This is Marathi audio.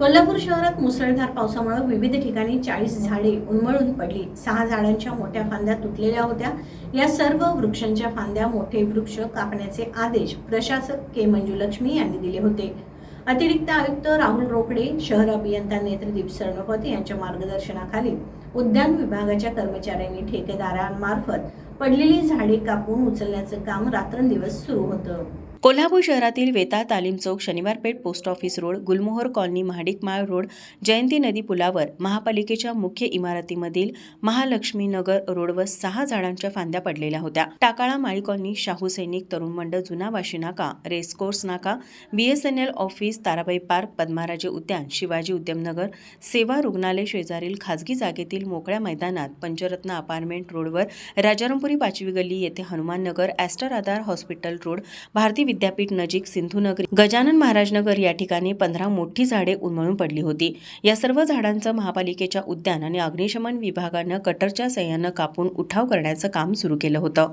कोल्हापूर शहरात मुसळधार पावसामुळे विविध ठिकाणी चाळीस झाडे उन्मळून पडली. सहा झाडांच्या मोठ्या फांद्या तुटलेल्या होत्या. या सर्व वृक्षांच्या फांद्या मोठे वृक्ष कापण्याचे आदेश प्रशासक के. मंजुलक्ष्मी यांनी दिले होते. अतिरिक्त आयुक्त राहुल रोकडे शहर अभियंता नेत्रदीप सरणपत यांच्या मार्गदर्शनाखाली उद्यान विभागाच्या कर्मचाऱ्यांनी ठेकेदारांमार्फत पडलेली झाडे कापून उचलण्याचं काम रात्रंदिवस सुरू होतं. कोल्हापूर शहरातील वेताळ तालीम चौक Shaniwar Peth post office road Gulmohar colony Mahadikmal road Jayanti नदी पुलावर महापालिकेच्या मुख्य इमारतीमधील महालक्ष्मी नगर रोडवर सहा झाडांच्या फांद्या पडलेल्या होत्या. टाकाळा माळी कॉलनी शाहू सैनिक तरुण मंडळ जुना वाशी नाका रेसकोर्स नाका BSNL office Tarabai park Padmaraje उद्यान शिवाजी उद्यमनगर सेवा रुग्णालय शेजारील खासगी जागेतील मोकळ्या मैदानात पंचरत्न अपार्टमेंट रोडवर राजारामपुरी पाचवी गल्ली येथे Hanuman Nagar Aster Aadhar hospital road Bharati Vidyapeeth नजीक सिंधुनगरी गजानन महाराज नगर या ठिकाणी पंधरा मोठी झाडे उन्मळून पडली होती. या सर्व झाडांचं महापालिकेच्या उद्यान आणि अग्निशमन विभागानं कटरच्या सह्यानं कापून उठाव करण्याचं काम सुरू केलं होतं.